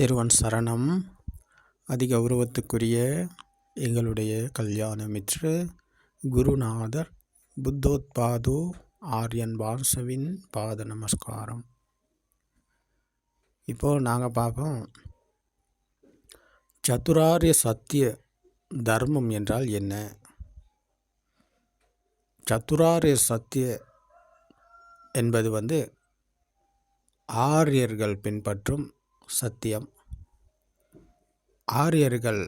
திருவன் சரணம். அதிகௌரவத்துக்குரிய எங்களுடைய கல்யாண மித்ரு குருநாதர் புத்தோத்பாது ஆர்யன் வாசவின் பாத நமஸ்காரம். இப்போது நாங்கள் பார்ப்போம். சதுராரிய சத்திய தர்மம் என்றால் என்ன? சதுரார்ய சத்திய என்பது வந்து ஆரியர்கள் பின்பற்றும் சத்தியம். ஆரியர்கள்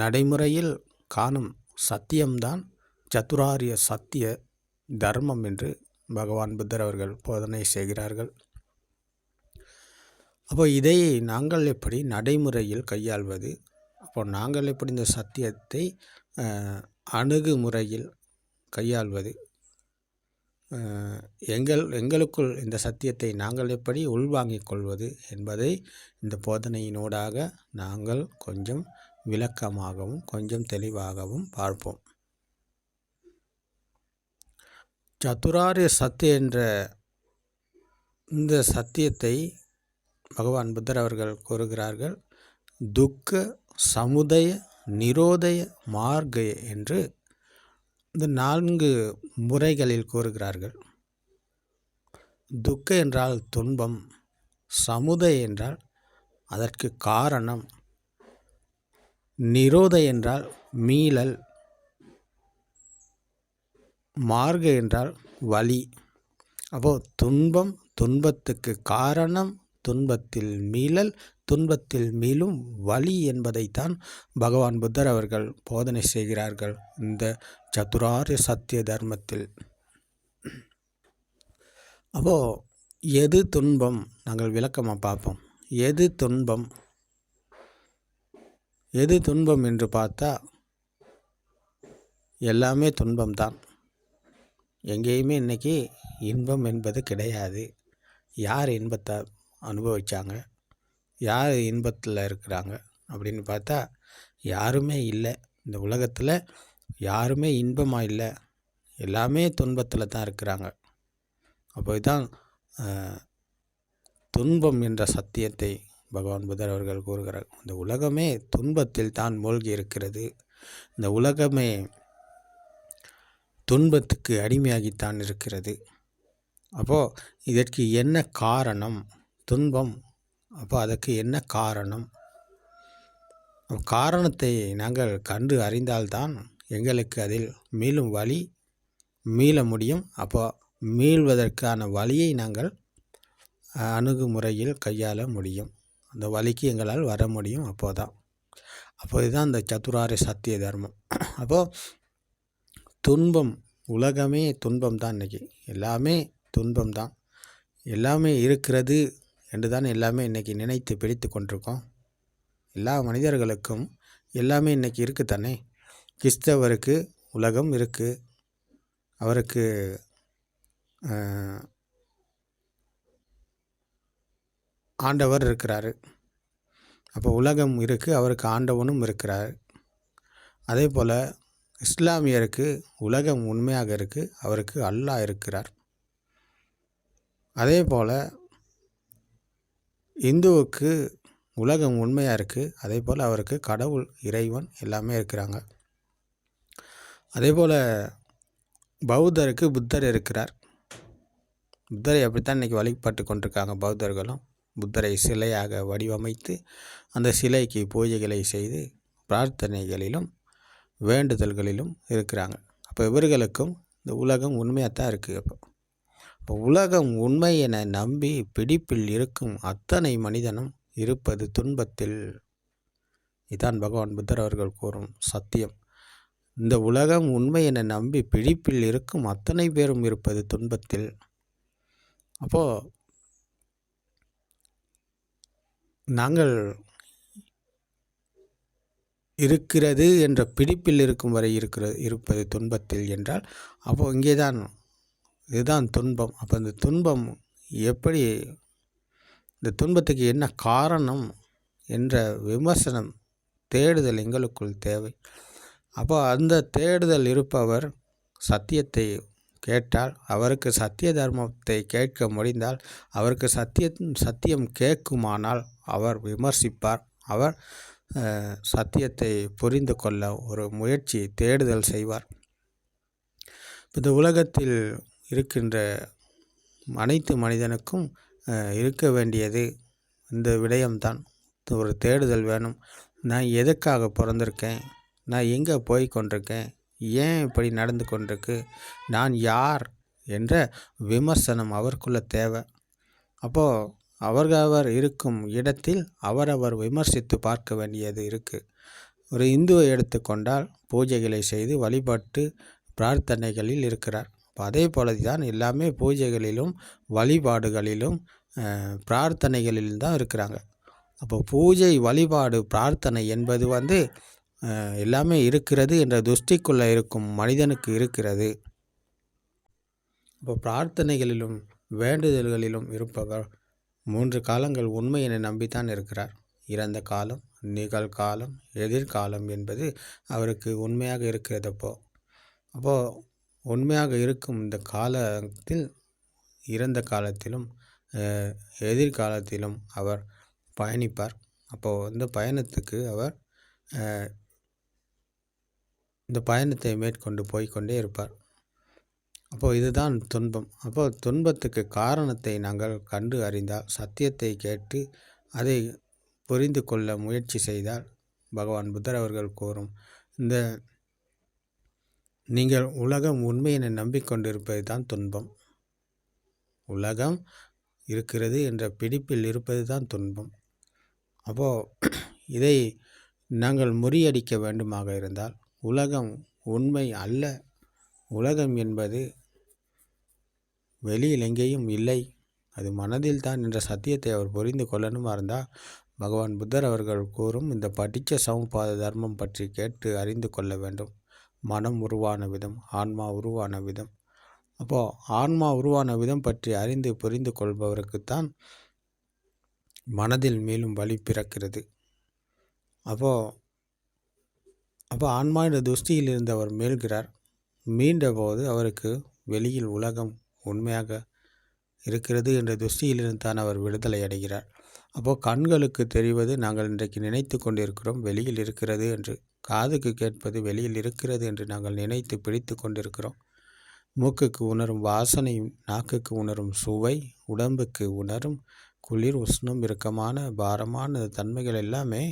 நடைமுறையில் காணும் சத்தியம்தான் சதுராரிய சத்திய தர்மம் என்று பகவான் புத்தர் அவர்கள் போதனை செய்கிறார்கள். அப்போ இதை நாங்கள் எப்படி நடைமுறையில் கையாள்வது? அப்போ நாங்கள் எப்படி இந்த சத்தியத்தை அணுகுமுறையில் கையாள்வது? எங்கள் எங்களுக்குள் இந்த சத்தியத்தை நாங்கள் எப்படி உள்வாங்கிக் கொள்வது என்பதை இந்த போதனையினூடாக நாங்கள் கொஞ்சம் விளக்கமாகவும் கொஞ்சம் தெளிவாகவும் பார்ப்போம். சதுராரிய சத்து என்ற இந்த சத்தியத்தை பகவான் புத்தர் அவர்கள் கூறுகிறார்கள் துக்க சமுதய நிரோதய மார்க்க என்று இந்த நான்கு முறைகளில் கூறுகிறார்கள். துக்க என்றால் துன்பம் சமுதை என்றால் அதற்கு காரணம் நிரோத என்றால் மீளல் மார்க என்றால் வலி. அப்போ துன்பம் துன்பத்துக்கு காரணம் துன்பத்தில் மீளல் துன்பத்தில் மீளும் வழி என்பதைத்தான் பகவான் புத்தர் அவர்கள் போதனை செய்கிறார்கள் இந்த சதுரார்ய சத்திய தர்மத்தில். அப்போ எது துன்பம்? நாங்கள் விளக்கமாக பார்ப்போம். எது துன்பம்? எது துன்பம் என்று பார்த்தா எல்லாமே துன்பம்தான். எங்கேயுமே இன்றைக்கி இன்பம் என்பது கிடையாது. யார் இன்பத்தை அனுபவித்தாங்க யார் இன்பத்தில் இருக்கிறாங்க அப்படின்னு பார்த்தா யாருமே இல்லை. இந்த உலகத்தில் யாருமே இன்பமாக இல்லை. எல்லாமே துன்பத்தில் தான் இருக்கிறாங்க. அப்போ தான் துன்பம் என்ற சத்தியத்தை பகவான் புதர் அவர்கள் கூறுகிறார். இந்த உலகமே துன்பத்தில் தான் மூழ்கி இருக்கிறது. இந்த உலகமே துன்பத்துக்கு அடிமையாகித்தான் இருக்கிறது. அப்போது இதற்கு என்ன காரணம்? துன்பம். அப்போ அதற்கு என்ன காரணம்? காரணத்தை நாங்கள் கண்டு அறிந்தால்தான் எங்களுக்கு அதில் மீளும் வழி மீள முடியும். அப்போ மீள்வதற்கான வழியை நாங்கள் அணுகுமுறையில் கையாள முடியும். அந்த வழிக்கு எங்களால் வர முடியும் அப்போதான். அப்போ இதுதான் இந்த சதுராரிய சத்திய தர்மம். அப்போது துன்பம் உலகமே துன்பம் தான் இன்றைக்கி எல்லாமே துன்பம் தான் எல்லாமே இருக்கிறது என்று தான் எல்லாமே இன்றைக்கி நினைத்து பிடித்து கொண்டிருக்கோம். எல்லா மனிதர்களுக்கும் எல்லாமே இன்றைக்கி இருக்குது தானே? கிறிஸ்தவருக்கு உலகம் இருக்குது அவருக்கு ஆண்டவர் இருக்கிறாரு. அப்போ உலகம் இருக்குது அவருக்கு ஆண்டவனும் இருக்கிறார். அதே போல் இஸ்லாமியருக்கு உலகம் உண்மையாக இருக்குது அவருக்கு அல்லாஹ் இருக்கிறார். அதே போல் இந்துவுக்கு உலகம் உண்மையாக இருக்குது அதே போல் அவருக்கு கடவுள் இறைவன் எல்லாமே இருக்கிறாங்க. அதே போல் பௌத்தருக்கு புத்தர் இருக்கிறார். புத்தரை அப்படித்தான் இன்றைக்கி வழிபட்டு கொண்டிருக்காங்க பௌத்தர்களும். புத்தரை சிலையாக வடிவமைத்து அந்த சிலைக்கு பூஜைகளை செய்து பிரார்த்தனைகளிலும் வேண்டுதல்களிலும் இருக்கிறாங்க. அப்போ இவர்களுக்கும் இந்த உலகம் உண்மையாக தான் இருக்குது அப்போ. இப்போ உலகம் உண்மை என நம்பி பிடிப்பில் இருக்கும் அத்தனை மனிதனும் இருப்பது துன்பத்தில். இதான் பகவான் புத்தர் அவர்கள் கூறும் சத்தியம். இந்த உலகம் உண்மை என நம்பி பிடிப்பில் இருக்கும் அத்தனை பேரும் இருப்பது துன்பத்தில். அப்போது நாங்கள் இருக்கிறது என்ற பிடிப்பில் இருக்கும் வரை இருக்கிற இருப்பது துன்பத்தில் என்றால் அப்போது இங்கே தான் இதுதான் துன்பம். அப்போ இந்த துன்பம் எப்படி இந்த துன்பத்துக்கு என்ன காரணம் என்ற விமர்சனம் தேடுதல் எங்களுக்குள் தேவை. அப்போ அந்த தேடுதல் இருப்பவர் சத்தியத்தை கேட்டால் அவருக்கு சத்திய தர்மத்தை கேட்க முடிந்தால் அவருக்கு சத்திய சத்தியம் கேட்குமானால் அவர் விமர்சிப்பார். அவர் சத்தியத்தை புரிந்து கொள்ள ஒரு முயற்சி தேடுதல் செய்வார். இந்த உலகத்தில் இருக்கின்ற அனைத்து மனிதனுக்கும் இருக்க வேண்டியது இந்த விடயம்தான். ஒரு தேடுதல் வேணும். நான் எதுக்காக பிறந்திருக்கேன்? நான் எங்கே போய் கொண்டிருக்கேன்? ஏன் இப்படி நடந்து கொண்டிருக்கு? நான் யார்? என்ற விமர்சனம் அவருக்குள்ள தேவை. அப்போது அவர்கவர் இருக்கும் இடத்தில் அவரவர் விமர்சித்து பார்க்க வேண்டியது இருக்குது ஒரு இந்துவை எடுத்துக்கொண்டால் பூஜைகளை செய்து வழிபட்டு பிரார்த்தனைகளில் இருக்கிறார். அதே போல தான் எல்லாமே பூஜைகளிலும் வழிபாடுகளிலும் பிரார்த்தனைகளிலும் தான் இருக்கிறாங்க. அப்போ பூஜை வழிபாடு பிரார்த்தனை என்பது வந்து எல்லாமே இருக்கிறது என்ற துஷ்டிக்குள்ளே இருக்கும் மனிதனுக்கு இருக்கிறது. இப்போ பிரார்த்தனைகளிலும் வேண்டுதல்களிலும் இருப்பவர் மூன்று காலங்கள் உண்மை என நம்பித்தான் இருக்கிறார். இறந்த காலம் நிகழ்காலம் எதிர்காலம் என்பது அவருக்கு உண்மையாக இருக்கிறதப்போ அப்போது உண்மையாக இருக்கும் இந்த காலத்தில் இறந்த காலத்திலும் எதிர்காலத்திலும் அவர் பயணிப்பார். அப்போது இந்த பயணத்துக்கு அவர் இந்த பயணத்தை மேற்கொண்டு போய்கொண்டே இருப்பார். அப்போது இதுதான் துன்பம். அப்போது துன்பத்துக்கு காரணத்தை நாங்கள் கண்டு அறிந்தால் சத்தியத்தை கேட்டு அதை புரிந்து கொள்ள முயற்சி செய்தால் பகவான் புத்தர் அவர்கள் கூறும் இந்த நீங்கள் உலகம் உண்மை என நம்பிக்கொண்டிருப்பது தான் துன்பம். உலகம் இருக்கிறது என்ற பிடிப்பில் இருப்பது தான் துன்பம். அப்போது இதை நாங்கள் முறியடிக்க வேண்டுமாக இருந்தால் உலகம் உண்மை அல்ல. உலகம் என்பது வெளியில் எங்கேயும் இல்லை. அது மனதில் தான் என்ற சத்தியத்தை அவர் புரிந்து கொள்ளணுமா இருந்தால் பகவான் புத்தர் அவர்கள் கூறும் இந்த படித்த சமபாத தர்மம் பற்றி கேட்டு அறிந்து கொள்ள வேண்டும். மனம் உருவான விதம் ஆன்மா உருவான விதம். அப்போது ஆன்மா உருவான விதம் பற்றி அறிந்து புரிந்து கொள்பவருக்குத்தான் மனதில் மேலும் வழி பிறக்கிறது. அப்போது அப்போ ஆன்மா என்ற துஷ்டியில் இருந்து அவர் மீள்கிறார். மீண்டபோது அவருக்கு வெளியில் உலகம் உண்மையாக இருக்கிறது என்ற துஷ்டியிலிருந்து தான் அவர் விடுதலை அடைகிறார். அப்போது கண்களுக்கு தெரிவது நாங்கள் இன்றைக்கு நினைத்து கொண்டிருக்கிறோம் வெளியில் இருக்கிறது என்று. காதுக்கு கேட்பது வெளியில் இருக்கிறது என்று நாங்கள் நினைத்து பிடித்து கொண்டிருக்கிறோம். மூக்குக்கு உணரும் வாசனை நாக்குக்கு உணரும் சுவை உடம்புக்கு உணரும் குளிர் உஷ்ணம் இறுக்கமான பாரமான தன்மைகள் எல்லாமே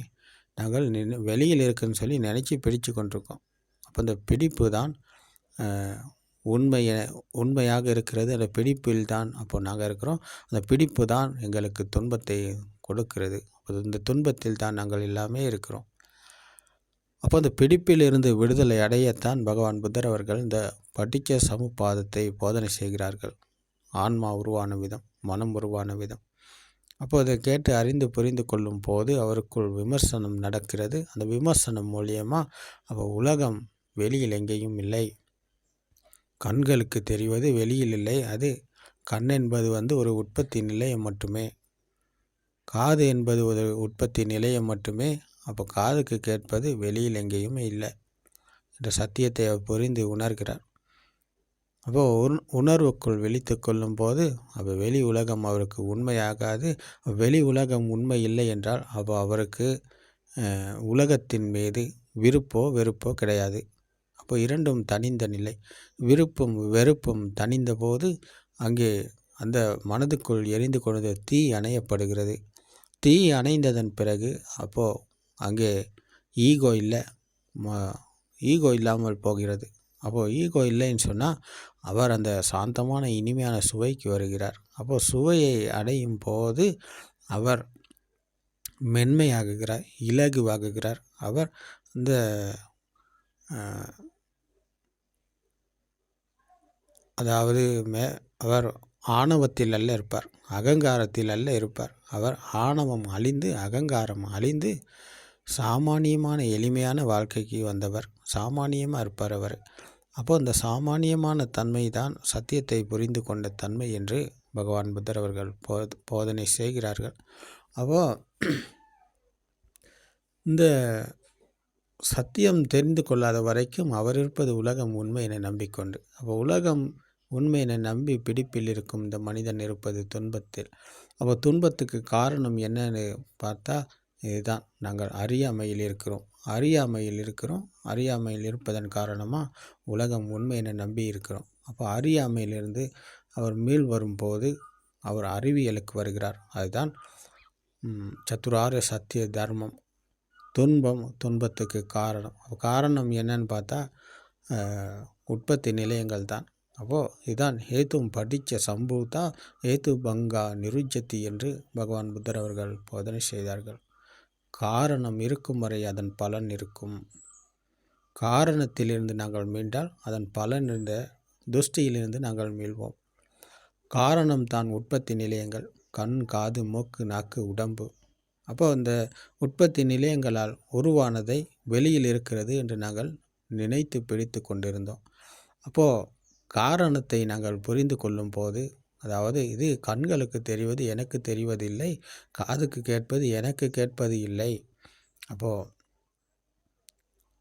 நாங்கள் வெளியில் இருக்குன்னு சொல்லி நினச்சி பிடித்து கொண்டிருக்கோம். அப்போ இந்த பிடிப்பு தான் உண்மையை உண்மையாக இருக்கிறது. அந்த பிடிப்பில் தான் அப்போ நாங்கள் இருக்கிறோம். அந்த பிடிப்பு தான் எங்களுக்கு துன்பத்தை கொடுக்கிறது. அப்போ இந்த துன்பத்தில் தான் நாங்கள் எல்லாமே இருக்கிறோம். அப்போ அந்த பிடிப்பிலிருந்து விடுதலை அடையத்தான் பகவான் புத்தர் அவர்கள் இந்த படிக்க சமுப்பாதத்தை போதனை செய்கிறார்கள். ஆன்மா உருவான விதம் மனம் உருவான விதம். அப்போ அதை கேட்டு அறிந்து புரிந்து கொள்ளும் போது அவருக்குள் விமர்சனம் நடக்கிறது. அந்த விமர்சனம் மூலியமாக அப்போ உலகம் வெளியில் எங்கேயும் இல்லை. கண்களுக்கு தெரிவது வெளியில் இல்லை. அது கண் என்பது வந்து ஒரு உற்பத்தி நிலையம் மட்டுமே. காது என்பது ஒரு உற்பத்தி நிலையம் மட்டுமே. அப்போ காதுக்கு கேட்பது வெளியில் எங்கேயுமே இல்லை என்ற சத்தியத்தை அவர் புரிந்து உணர்கிறார். அப்போ உண் உணர்வுக்குள் விழித்து கொள்ளும் போது அப்போ வெளி உலகம் அவருக்கு உண்மையாகாது. வெளி உலகம் உண்மை இல்லை என்றால் அப்போ அவருக்கு உலகத்தின் மீது விருப்போ வெறுப்போ கிடையாது. அப்போ இரண்டும் தனிந்த நிலை. விருப்பும் வெறுப்பும் தனிந்த போது அங்கே அந்த மனதுக்குள் எரிந்து கொண்டு தீ அணையப்படுகிறது. தீ அணைந்ததன் பிறகு அப்போது அங்கே ஈகோ இல்லை. ஈகோ இல்லாமல் போகிறது. அப்போது ஈகோ இல்லைன்னு சொன்னால் அவர் அந்த சாந்தமான இனிமையான சுவைக்கு வருகிறார். அப்போது சுவையை அடையும் போது அவர் மென்மையாகுகிறார் இலகுவாகுகிறார். அவர் இந்த அதாவது மே அவர் ஆணவத்தில் அல்ல இருப்பார் அகங்காரத்தில் அல்ல இருப்பார். அவர் ஆணவம் அழிந்து அகங்காரம் அழிந்து சாமானியமான எளிமையான வாழ்க்கைக்கு வந்தவர் சாமானியமாக இருப்பார் அவர். அப்போ அந்த சாமானியமான தன்மை தான் சத்தியத்தை புரிந்து கொண்ட தன்மை என்று பகவான் புத்தர் அவர்கள் போ போதனை செய்கிறார்கள். அப்போ இந்த சத்தியம் தெரிந்து கொள்ளாத வரைக்கும் அவர் இருப்பது உலகம் உண்மை என நம்பிக்கொண்டு அப்போ உலகம் உண்மையினை நம்பி பிடிப்பில் இருக்கும் இந்த மனிதன் இருப்பது துன்பத்தில். அப்போ துன்பத்துக்கு காரணம் என்னன்னு பார்த்தா இதுதான். நாங்கள் அறியாமையில் இருக்கிறோம். அறியாமையில் இருக்கிறோம். அறியாமையில் இருப்பதன் காரணமாக உலகம் உண்மையினை நம்பி இருக்கிறோம். அப்போ அறியாமையிலிருந்து அவர் மீள் வரும்போது அவர் அறிவியலுக்கு வருகிறார். அதுதான் சத்துரார சத்திய தர்மம். துன்பம் துன்பத்துக்கு காரணம். காரணம் என்னன்னு பார்த்தா உற்பத்தி நிலையங்கள் தான். அப்போது இதுதான் ஹேத்தும் படித்த சம்பூதா ஹேத்து பங்கா நிருஜத்தி என்று பகவான் புத்தர் அவர்கள் போதனை செய்தார்கள். காரணம் இருக்கும் வரை அதன் பலன் இருக்கும். காரணத்திலிருந்து நாங்கள் மீண்டால் அதன் பலன் இருந்த துஷ்டியிலிருந்து நாங்கள் மீள்வோம். காரணம் தான் உற்பத்தி நிலையங்கள் கண் காது மூக்கு நாக்கு உடம்பு. அப்போ அந்த உற்பத்தி நிலையங்களால் உருவானதை வெளியில் இருக்கிறது என்று நாங்கள் நினைத்து பிடித்து கொண்டிருந்தோம். அப்போது காரணத்தை நாங்கள் புரிந்து கொள்ளும் போது அதாவது இது கண்களுக்கு தெரிவது எனக்கு தெரிவதில்லை காதுக்கு கேட்பது எனக்கு கேட்பது இல்லை. அப்போது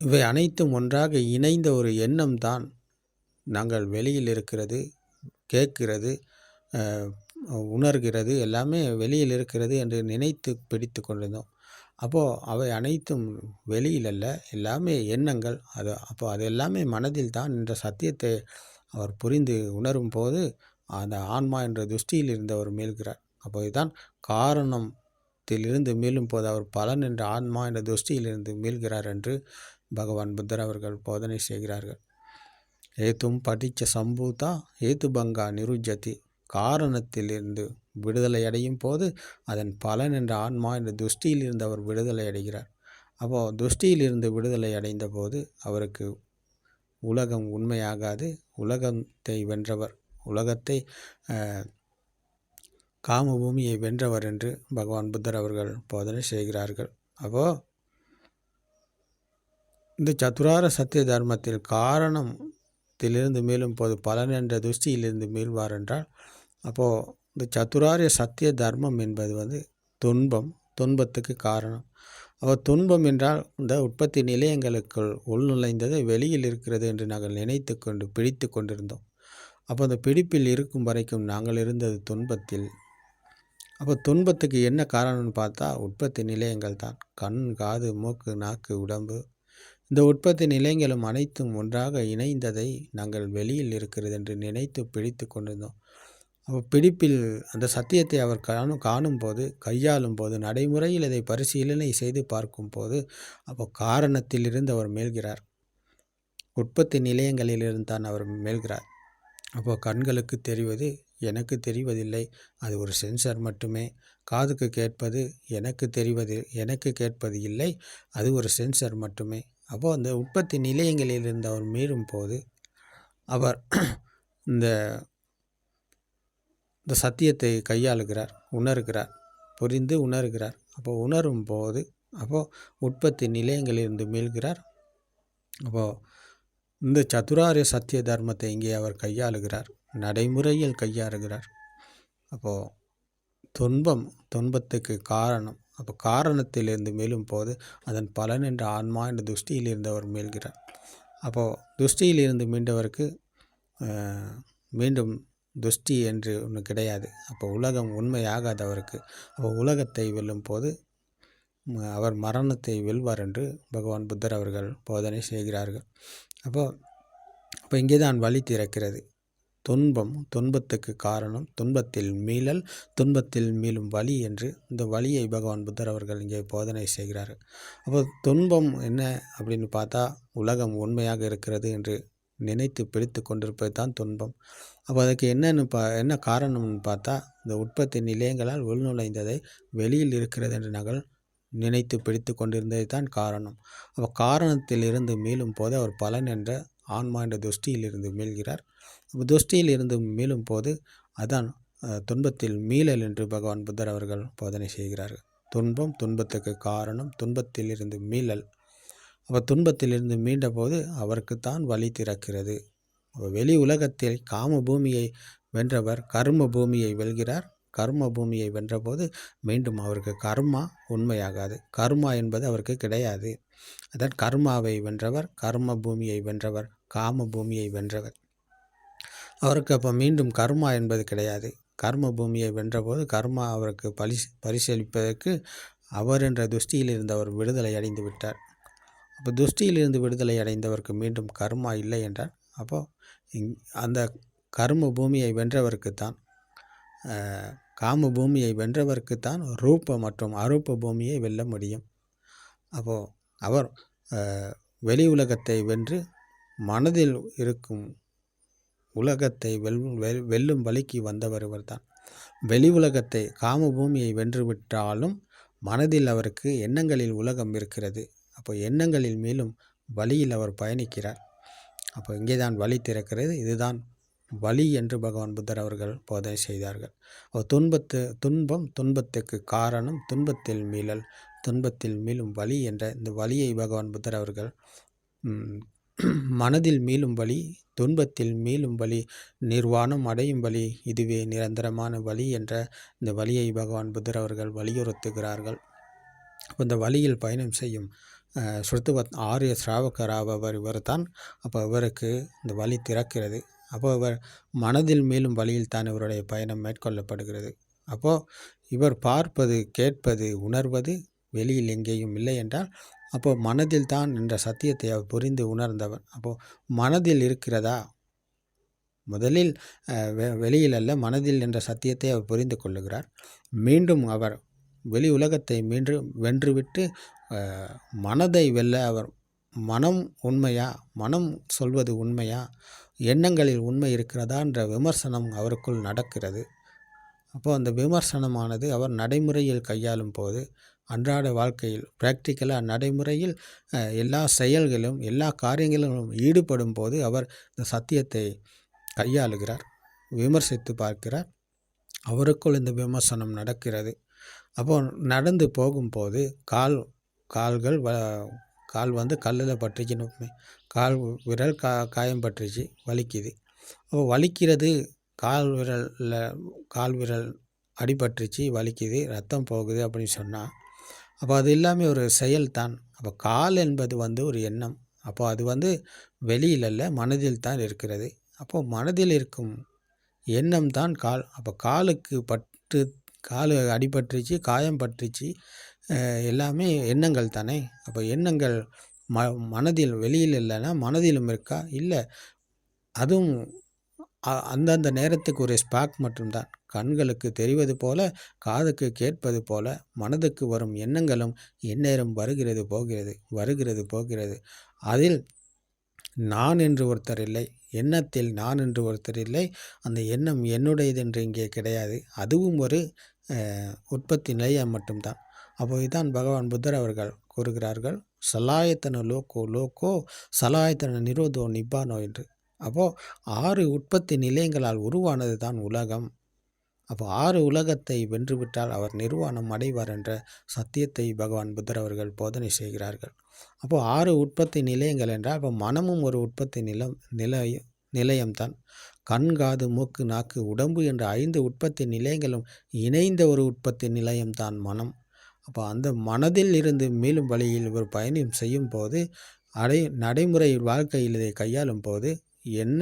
இவை அனைத்தும் ஒன்றாக இணைந்த ஒரு எண்ணம் தான் நாங்கள் வெளியில் இருக்கிறது கேட்கிறது உணர்கிறது எல்லாமே வெளியில் இருக்கிறது என்று நினைத்து பிடித்து கொண்டிருந்தோம். அப்போது அவை அனைத்தும் வெளியில் அல்ல எல்லாமே எண்ணங்கள். அது அப்போ அது எல்லாமே மனதில் தான் என்ற சத்தியத்தை அவர் புரிந்து உணரும் போது அந்த ஆன்மா என்ற துஷ்டியில் இருந்து அவர் மீள்கிறார். அப்போதுதான் காரணத்திலிருந்து மீளும் போது அவர் பலன் என்ற ஆன்மா என்ற துஷ்டியிலிருந்து மீள்கிறார் என்று பகவான் புத்தர் அவர்கள் போதனை செய்கிறார்கள். ஏத்தும் படித்த சம்பூதா ஏத்து பங்கா நிருஜதி காரணத்திலிருந்து விடுதலை அடையும் போது அதன் பலன் என்ற ஆன்மா என்ற துஷ்டியிலிருந்து அவர் விடுதலை அடைகிறார். அப்போது துஷ்டியிலிருந்து விடுதலை அடைந்த போது அவருக்கு உலகம் உண்மையாகாது உலகத்தை வென்றவர். உலகத்தை காமபூமியை வென்றவர் என்று பகவான் புத்தர் அவர்கள் போதனை செய்கிறார்கள். அப்போது இந்த சத்துரார சத்திய தர்மத்தில் காரணத்திலிருந்து மீளும் போது பலன் என்ற துஷ்டியிலிருந்து மீள்வார் என்றால் அப்போது இந்த சத்துராரிய சத்திய தர்மம் என்பது வந்து துன்பம் துன்பத்துக்கு காரணம். அப்போ துன்பம் என்றால் இந்த உற்பத்தி நிலையங்களுக்குள் உள்நுழைந்தது வெளியில் இருக்கிறது என்று நாங்கள் நினைத்து கொண்டு பிடித்து கொண்டிருந்தோம் அப்போ அந்த பிடிப்பில் இருக்கும் வரைக்கும் நாங்கள் இருந்தது துன்பத்தில். அப்போ துன்பத்துக்கு என்ன காரணம்னு பார்த்தா உற்பத்தி நிலையங்கள் தான். கண் காது மூக்கு நாக்கு உடம்பு. இந்த உற்பத்தி நிலையங்களும் அனைத்தும் ஒன்றாக இணைந்ததை நாங்கள் வெளியில் இருக்கிறது என்று நினைத்து பிடித்து கொண்டிருந்தோம். அப்போ பிடிப்பில் அந்த சத்தியத்தை அவர் காணும் காணும் போது கையாளும் போது நடைமுறையில் இதை பரிசீலனை செய்து பார்க்கும் போது அப்போ காரணத்திலிருந்து அவர் மேல்கிறார். உற்பத்தி நிலையங்களிலிருந்து தான் அவர் மேல்கிறார். அப்போது கண்களுக்கு தெரிவது எனக்கு தெரிவதில்லை. அது ஒரு சென்சார் மட்டுமே. காதுக்கு கேட்பது எனக்கு தெரிவது எனக்கு கேட்பது இல்லை. அது ஒரு சென்சார் மட்டுமே. அப்போது அந்த உற்பத்தி நிலையங்களிலிருந்து அவர் மீறும் போது அவர் இந்த இந்த சத்தியத்தை கையாளுகிறார் உணர்கிறார் புரிந்து உணர்கிறார். அப்போது உணரும் போது அப்போது உற்பத்தி நிலையங்களிலிருந்து மீள்கிறார். அப்போது இந்த சதுராரிய சத்திய தர்மத்தை இங்கே அவர் கையாளுகிறார். நடைமுறையில் கையாளுகிறார். அப்போது துன்பம் துன்பத்துக்கு காரணம். அப்போ காரணத்திலிருந்து மேலும் போது அதன் பலன் என்ற ஆன்மா என்ற துஷ்டியிலிருந்து அவர் மீள்கிறார். அப்போது துஷ்டியிலிருந்து மீண்டவருக்கு மீண்டும் துஷ்டி என்று ஒன்று கிடையாது. அப்போ உலகம் உண்மையாகாது அவருக்கு. அப்போ உலகத்தை வெல்லும் போது அவர் மரணத்தை வெல்வார் என்று பகவான் புத்தர் அவர்கள் போதனை செய்கிறார்கள். அப்போ அப்போ இங்கே தான் வழி திறக்கிறது. துன்பம் துன்பத்துக்கு காரணம் துன்பத்தில் மீளல் துன்பத்தில் மீளும் வழி என்று இந்த வழியை பகவான் புத்தர் அவர்கள் இங்கே போதனை செய்கிறார். அப்போ துன்பம் என்ன அப்படின்னு பார்த்தா உலகம் உண்மையாக இருக்கிறது என்று நினைத்து பிடித்து கொண்டிருப்பது தான் துன்பம். அப்போ அதுக்கு என்னென்னு பா என்ன காரணம்னு பார்த்தா இந்த உற்பத்தி நிலையங்களால் உள்நுழைந்ததை வெளியில் இருக்கிறது என்று நாங்கள் நினைத்து பிடித்து கொண்டிருந்தது தான் காரணம். அப்போ காரணத்திலிருந்து மீளும் போது அவர் பலன் என்ற ஆன்மா என்ற துஷ்டியிலிருந்து மீள்கிறார். அப்போ துஷ்டியில் இருந்து மீளும் போது அதான் துன்பத்தில் மீளல் என்று பகவான் புத்தர் அவர்கள் போதனை செய்கிறார்கள். துன்பம் துன்பத்துக்கு காரணம் துன்பத்தில் இருந்து மீளல். அப்போ துன்பத்திலிருந்து மீண்டபோது அவருக்குத்தான் வழி திறக்கிறது. வெளி உலகத்தில் காம பூமியை வென்றவர் கர்ம பூமியை வெல்கிறார். கர்ம பூமியை வென்றபோது மீண்டும் அவருக்கு கர்மா உண்மையாகாது. கர்மா என்பது அவருக்கு கிடையாது. அதன் கர்மாவை வென்றவர் கர்ம பூமியை வென்றவர் காம பூமியை வென்றவர். அவருக்கு அப்போ மீண்டும் கர்மா என்பது கிடையாது. கர்ம பூமியை வென்றபோது கர்மா அவருக்கு பரிசு பரிசீலிப்பதற்கு அவர் என்ற துஷ்டியில் இருந்தவர் விடுதலை அடைந்து விட்டார். அப்போ துஷ்டியிலிருந்து விடுதலை அடைந்தவருக்கு மீண்டும் கர்மா இல்லை என்றார் அப்போது இங் அந்த கர்ம பூமியை வென்றவருக்குத்தான் தான் காம பூமியை வென்றவர்க்குத்தான் ரூப மற்றும் அரூப பூமியை வெல்ல முடியும். அப்போது அவர் வெளி உலகத்தை வென்று மனதில் இருக்கும் உலகத்தை வெல் வெல்லும் வழிக்கு வந்தவர் இவர்தான். வெளி உலகத்தை காம பூமியை வென்று விட்டாலும் மனதில் அவருக்கு எண்ணங்களில் உலகம் இருக்கிறது. அப்போ எண்ணங்களில் மேலும் வழியில் அவர் பயணிக்கிறார். அப்போ இங்கே தான் வழி திறக்கிறது. இதுதான் வழி என்று பகவான் புத்தர் அவர்கள் போதனை செய்தார்கள். துன்பத்து துன்பம் துன்பத்துக்கு காரணம் துன்பத்தில் மீளல் துன்பத்தில் மீளும் வலி என்ற இந்த வலியை பகவான் புத்தர் அவர்கள் மனதில் மீளும் வழி துன்பத்தில் மீளும் வழி நிர்வாணம் அடையும் வழி இதுவே நிரந்தரமான வழி என்ற இந்த வழியை பகவான் புத்தர் அவர்கள் வலியுறுத்துகிறார்கள். இந்த வழியில் பயணம் செய்யும் அஹ், ஸ்ருத்துவத் ஆரிய ஸ்ராவகராபவர் இவர் தான் அப்போ இவருக்கு இந்த வழி திறக்கிறது. அப்போ இவர் மனதில் மேலும் வழியில் தான் இவருடைய பயணம் மேற்கொள்ளப்படுகிறது. அப்போது இவர் பார்ப்பது கேட்பது உணர்வது வெளியில் எங்கேயும் இல்லை என்றால் அப்போது மனதில் தான் என்ற சத்தியத்தை அவர் புரிந்து உணர்ந்தவர். அப்போது மனதில் இருக்கிறதா? முதலில் வெளியில் அல்ல மனதில் என்ற சத்தியத்தை அவர் புரிந்து கொள்ளுகிறார். மீண்டும் அவர் வெளி உலகத்தை மீண்டும் வென்றுவிட்டு மனதை வெல்ல அவர் மனம் உண்மையா? மனம் சொல்வது உண்மையா? எண்ணங்களில் உண்மை இருக்கிறதா என்ற விமர்சனம் அவருக்குள் நடக்கிறது. அப்போ அந்த விமர்சனமானது அவர் நடைமுறையில் கையாளும் போது அன்றாட வாழ்க்கையில் ப்ராக்டிக்கலாக நடைமுறையில் எல்லா செயல்களும் எல்லா காரியங்களிலும் ஈடுபடும் போது அவர் இந்த சத்தியத்தை கையாளுகிறார் விமர்சித்து பார்க்கிறார். அவருக்குள் இந்த விமர்சனம் நடக்கிறது. அப்போ நடந்து போகும்போது கால் கால்கள் வ கால் வந்து கல்லில் பட்டுச்சுன்னு கால் விரல் கா காயம் பட்டுருச்சு வலிக்குது. அப்போ வலிக்கிறது கால் விரலில் கால் விரல் அடிபட்டுருச்சு வலிக்குது ரத்தம் போகுது அப்படின்னு சொன்னால் அப்போ அது எல்லாமே ஒரு செயல் தான். அப்போ கால் என்பது வந்து ஒரு எண்ணம். அப்போ அது வந்து வெளியில் இல்லை மனதில் தான் இருக்கிறது. அப்போ மனதில் இருக்கும் எண்ணம் தான் கால். அப்போ காலுக்கு பட்டு கால் அடிபட்டுருச்சு காயம் பட்டுருச்சு எல்லாமே எண்ணங்கள் தானே? அப்போ எண்ணங்கள் ம மனதில் வெளியில் இல்லைன்னா மனதிலும் இருக்கா? இல்லை. அதுவும் அந்தந்த நேரத்துக்கு ஒரு ஸ்பாக் மட்டும்தான். கண்களுக்கு தெரிவது போல காதுக்கு கேட்பது போல மனதுக்கு வரும் எண்ணங்களும் எந்நேரம் வருகிறது போகிறது வருகிறது போகிறது. அதில் நான் என்று ஒருத்தர் இல்லை எண்ணத்தில் நான் என்று ஒருத்தர் இல்லை அந்த எண்ணம் என்னுடையது என்று இங்கே கிடையாது. அதுவும் ஒரு உற்பத்தி நிலையம் மட்டும்தான். அப்போ இதான் பகவான் புத்தர் அவர்கள் கூறுகிறார்கள் சலாயத்தன லோக்கோ லோக்கோ சலாயத்தன நிரோதோ நிப்பானோ என்று. அப்போது ஆறு உற்பத்தி நிலையங்களால் உருவானது தான் உலகம். அப்போ ஆறு உலகத்தை வென்றுவிட்டால் அவர் நிர்வாணம் அடைவார் என்ற சத்தியத்தை பகவான் புத்தர் அவர்கள் போதனை செய்கிறார்கள். அப்போது ஆறு உற்பத்தி நிலையங்கள் என்றால் அப்போ மனமும் ஒரு உற்பத்தி நிலம் நிலைய நிலையம்தான் கண் காது மூக்கு நாக்கு உடம்பு என்ற ஐந்து உற்பத்தி நிலையங்களும் இணைந்த ஒரு உற்பத்தி நிலையம்தான் மனம். அப்போ அந்த மனதில் இருந்து மீளும் வழியில் ஒரு பயணம் செய்யும் போது அடை நடைமுறை வாழ்க்கையில் இதை கையாளும் போது என்ன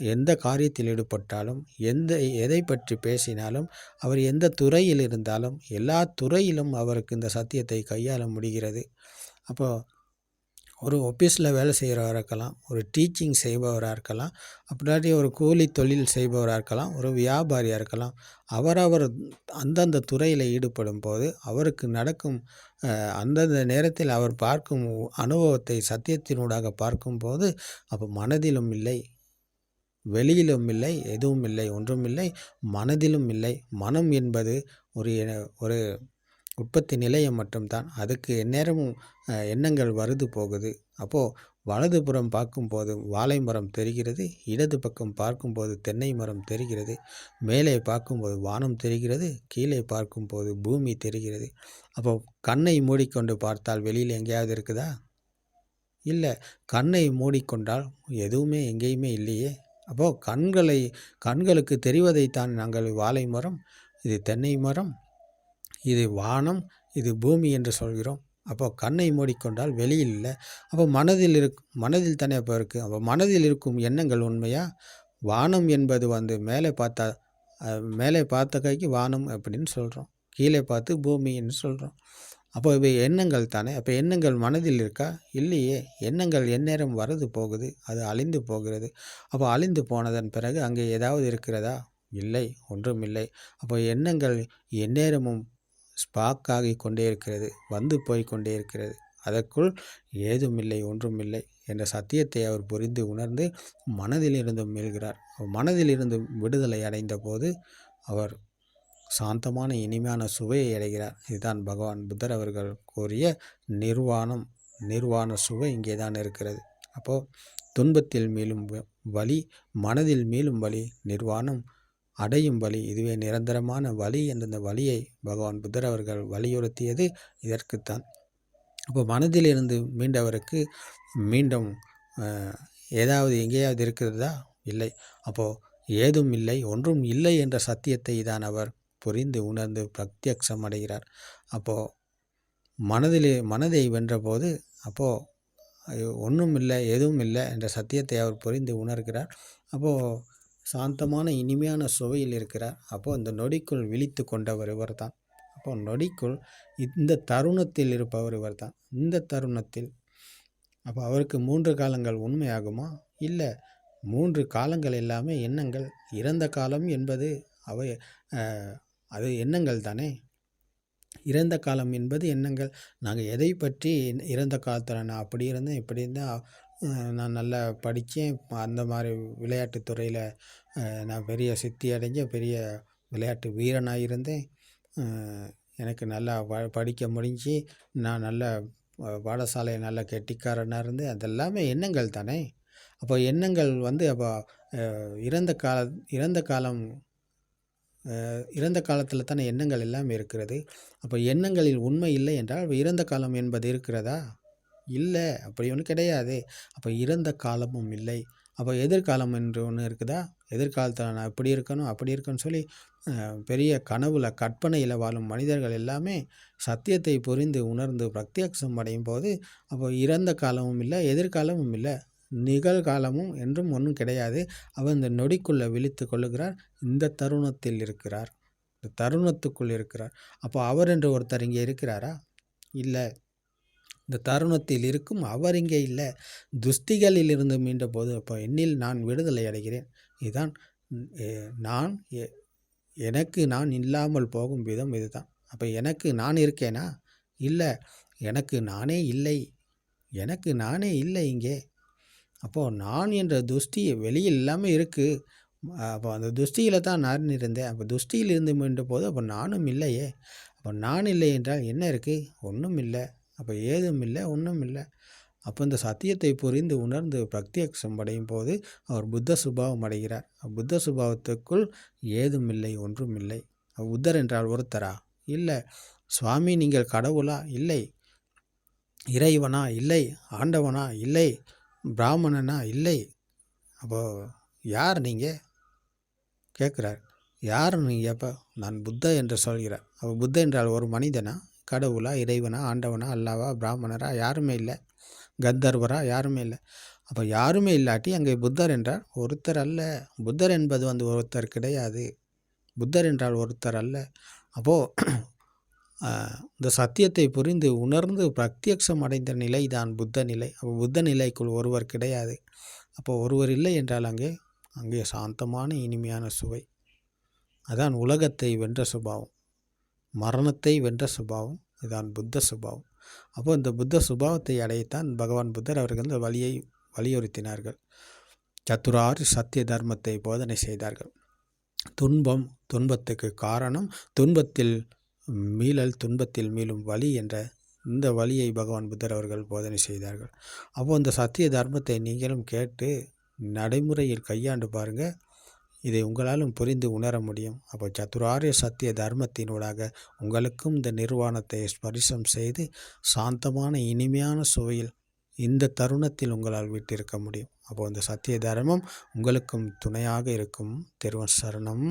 எந்த காரியத்தில் ஈடுபட்டாலும் எந்த எதை பற்றி பேசினாலும் அவர் எந்த துறையில் இருந்தாலும் எல்லா துறையிலும் அவருக்கு இந்த சத்தியத்தை கையாள முடிகிறது. அப்போது ஒரு ஆஃபீஸில் வேலை செய்கிறவராக இருக்கலாம் ஒரு டீச்சிங் செய்பவராக இருக்கலாம் அப்படின்னாட்டி ஒரு கூலி தொழில் செய்பவராக இருக்கலாம் ஒரு வியாபாரியாக இருக்கலாம். அவரவர் அந்தந்த துறையில் ஈடுபடும் போது அவருக்கு நடக்கும் அந்தந்த நேரத்தில் அவர் பார்க்கும் அனுபவத்தை சத்தியத்தினூடாக பார்க்கும்போது அப்போ மனதிலும் இல்லை வெளியிலும் இல்லை எதுவும் இல்லை ஒன்றும் இல்லை மனதிலும் இல்லை. மனம் என்பது ஒரு ஒரு உற்பத்தி நிலையம் மட்டும்தான் அதுக்கு எந்நேரமும் எண்ணங்கள் வருது போகுது. அப்போது வலதுபுறம் பார்க்கும்போது வாழை மரம் தெரிகிறது இடது பக்கம் பார்க்கும்போது தென்னை மரம் தெரிகிறது மேலே பார்க்கும்போது வானம் தெரிகிறது கீழே பார்க்கும்போது பூமி தெரிகிறது. அப்போ கண்ணை மூடிக்கொண்டு பார்த்தால் வெளியில் எங்கேயாவது இருக்குதா? இல்லை. கண்ணை மூடிக்கொண்டால் எதுவுமே எங்கேயுமே இல்லையே. அப்போது கண்களை கண்களுக்கு தெரிவதைத்தான் நாங்கள் வாழை மரம் இது தென்னை மரம் இது வானம் இது பூமி என்று சொல்கிறோம். அப்போ கண்ணை மூடிக்கொண்டால் வெளியில் இல்லை. அப்போ மனதில் இருக் மனதில் தானே அப்போ இருக்குது அப்போ மனதில் இருக்கும் எண்ணங்கள் உண்மையா? வானம் என்பது வந்து மேலே பார்த்தா மேலே பார்த்த கைக்கு வானம் அப்படின்னு சொல்கிறோம். கீழே பார்த்து பூமின்னு சொல்கிறோம். அப்போ இவை எண்ணங்கள் தானே? அப்போ எண்ணங்கள் மனதில் இருக்கா? இல்லையே. எண்ணங்கள் எந்நேரம் வரது போகுது. அது அழிந்து போகிறது. அப்போ அழிந்து போனதன் பிறகு அங்கே ஏதாவது இருக்கிறதா? இல்லை. ஒன்றும் இல்லை. அப்போ எண்ணங்கள் எந்நேரமும் ஸ்பாக் ஆகி கொண்டே இருக்கிறது வந்து போய் கொண்டே இருக்கிறது. அதற்குள் ஏதுமில்லை ஒன்றுமில்லை என்ற சத்தியத்தை அவர் புரிந்து உணர்ந்து மனதிலிருந்து மீள்கிறார் மனதிலிருந்து விடுதலை அடைந்த போது அவர் சாந்தமான இனிமையான சுவையை அடைகிறார். இதுதான் பகவான் புத்தர் அவர்கள் கூறிய நிர்வாணம். நிர்வாண சுவை இங்கே தான் இருக்கிறது. அப்போது துன்பத்தில் மீளும் வழி மனதில் மீளும் வழி நிர்வாணம் அடையும் வழி இதுவே நிரந்தரமான வழி என்ற வழியை பகவான் புத்தர் அவர்கள் வலியுறுத்தியது இதற்குத்தான். அப்போ மனதிலிருந்து மீண்டவருக்கு மீண்டும் ஏதாவது எங்கேயாவது இருக்கிறதா? இல்லை. அப்போது ஏதும் இல்லை ஒன்றும் இல்லை என்ற சத்தியத்தை தான் அவர் புரிந்து உணர்ந்து பிரத்யக்ஷம் அடைகிறார். அப்போது மனதிலே மனதை வென்றபோது அப்போது ஒன்றும் இல்லை எதுவும் இல்லை என்ற சத்தியத்தை அவர் புரிந்து உணர்கிறார். அப்போது சாந்தமான இனிமையான சுவையில் இருக்கிறார். அப்போது அந்த நொடிக்குள் விழித்து கொண்டவர் இவர் தான் அப்போ நொடிக்குள் இந்த தருணத்தில் இருப்பவர் இவர் தான் இந்த தருணத்தில் அப்போ அவருக்கு மூன்று காலங்கள் உண்மையாகுமா? இல்லை மூன்று காலங்கள் எல்லாமே எண்ணங்கள். இறந்த காலம் என்பது அவை அது எண்ணங்கள் தானே? இறந்த காலம் என்பது எண்ணங்கள். நாங்கள் எதை பற்றி இறந்த காலத்தில் நான் அப்படி இருந்தேன் இப்படி இருந்தேன் நான் நல்லா படித்தேன். அந்த மாதிரி விளையாட்டு துறையில் நான் பெரிய சித்தி அடைஞ்ச பெரிய விளையாட்டு வீரனாக இருந்தேன். எனக்கு நல்லா ப படிக்க முடிஞ்சு நான் நல்ல பாடசாலை நல்ல கெட்டிக்காரனாக இருந்து அதெல்லாமே எண்ணங்கள் தானே? அப்போ எண்ணங்கள் வந்து அப்போ இறந்த கால இறந்த காலம் இறந்த காலத்தில் தானே எண்ணங்கள் எல்லாம் இருக்கிறது. அப்போ எண்ணங்களில் உண்மை இல்லை என்றால் இறந்த காலம் என்பது இருக்கிறதா? இல்லை அப்படி ஒன்று கிடையாது. அப்போ இறந்த காலமும் இல்லை. அப்போ எதிர்காலம் என்று ஒன்று இருக்குதா? எதிர்காலத்தில் நான் இப்படி இருக்கணும் அப்படி இருக்கணும்னு சொல்லி பெரிய கனவுல கற்பனையில் வாழும் மனிதர்கள் எல்லாமே சத்தியத்தை புரிந்து உணர்ந்து பிரத்யக்ஷம் அடையும் போது அப்போ இறந்த காலமும் இல்லை எதிர்காலமும் இல்லை. நிகழ்காலமும் என்றும் ஒன்றும் கிடையாது. அவர் இந்த நொடிக்குள்ளே விழித்து கொள்ளுகிறார் இந்த தருணத்தில் இருக்கிறார். இந்த தருணத்துக்குள் இருக்கிறார். அப்போ அவர் என்று ஒருத்தர் இங்கே இருக்கிறாரா? இல்லை. இந்த தருணத்தில் இருக்கும் அவர் இங்கே இல்லை. துஷ்டிகளில் இருந்து மீண்ட போது அப்போ என்னில் நான் விடுதலை அடைகிறேன். இதுதான் நான் எனக்கு நான் இல்லாமல் போகும் விதம் இதுதான். அப்போ எனக்கு நான் இருக்கேனா? இல்லை. எனக்கு நானே இல்லை. எனக்கு நானே இல்லை இங்கே. அப்போது நான் என்ற துஷ்டி வெளியில் இல்லாமல் இருக்குது அப்போ அந்த துஷ்டியில் தான் நான் இருந்தேன். அப்போ துஷ்டியில் இருந்து மீண்ட போது அப்போ நானும் இல்லையே. அப்போ நான் இல்லை என்றால் என்ன இருக்குது ஒன்றும் இல்லை. அப்போ ஏதும் இல்லை ஒன்றும் இல்லை. அப்போ இந்த சத்தியத்தை புரிந்து உணர்ந்து பிரத்யக்ஷம் அடையும் போது அவர் புத்த சுபாவம் அடைகிறார். புத்த சுபாவத்துக்குள் ஏதும் இல்லை ஒன்றும் இல்லை. புத்தர் என்றால் ஒருத்தரா? இல்லை. சுவாமி நீங்கள் கடவுளா? இல்லை. இறைவனா? இல்லை. ஆண்டவனா? இல்லை. பிராமணனா? இல்லை. அப்போ யார் நீங்கள் கேட்குறார். யார் நீங்கள் அப்போ? நான் புத்த என்று சொல்கிறார். அப்போ புத்த என்றால் ஒரு மனிதனா? கடவுளா இறைவனா ஆண்டவனா அல்லாவா பிராமணரா யாருமே இல்லை. கந்தர்வரா யாருமே இல்லை. அப்போ யாருமே இல்லாட்டி அங்கே புத்தர் என்றால் ஒருத்தர் அல்ல. புத்தர் என்பது வந்து ஒருத்தர் கிடையாது. புத்தர் என்றால் ஒருத்தர் அல்ல. அப்போது இந்த சத்தியத்தை புரிந்து உணர்ந்து பிரத்யக்ஷம் அடைந்த நிலை தான் புத்த நிலை அப்போ புத்த நிலைக்குள் ஒருவர் கிடையாது. அப்போ ஒருவர் இல்லை என்றால் அங்கே அங்கே சாந்தமான இனிமையான சுவை. அதான் உலகத்தை வென்ற சுபாவம். மரணத்தை வென்ற சுபாவம் இதான் புத்த சுபாவம். அப்போ இந்த புத்த சுபாவத்தை அடையத்தான் பகவான் புத்தர் அவர்கள் இந்த வழியை வலியுறுத்தினார்கள். சத்துராறு சத்திய தர்மத்தை போதனை செய்தார்கள். துன்பம் துன்பத்துக்கு காரணம் துன்பத்தில் மீளல் துன்பத்தில் மீளும் வழி என்ற இந்த வழியை பகவான் புத்தர் அவர்கள் போதனை செய்தார்கள். அப்போ இந்த சத்திய தர்மத்தை நீங்களும் கேட்டு நடைமுறையில் கையாண்டு பாருங்கள் இதை உங்களாலும் புரிந்து உணர முடியும். அப்போ சத்துராரிய சத்திய தர்மத்தினூடாக உங்களுக்கும் இந்த நிர்வாணத்தை ஸ்பரிசம் செய்து சாந்தமான இனிமையான சுவையில் இந்த தருணத்தில் உங்களால் விட்டிருக்க முடியும். அப்போது இந்த சத்திய தர்மம் உங்களுக்கும் துணையாக இருக்கும். திருவன் சரணம்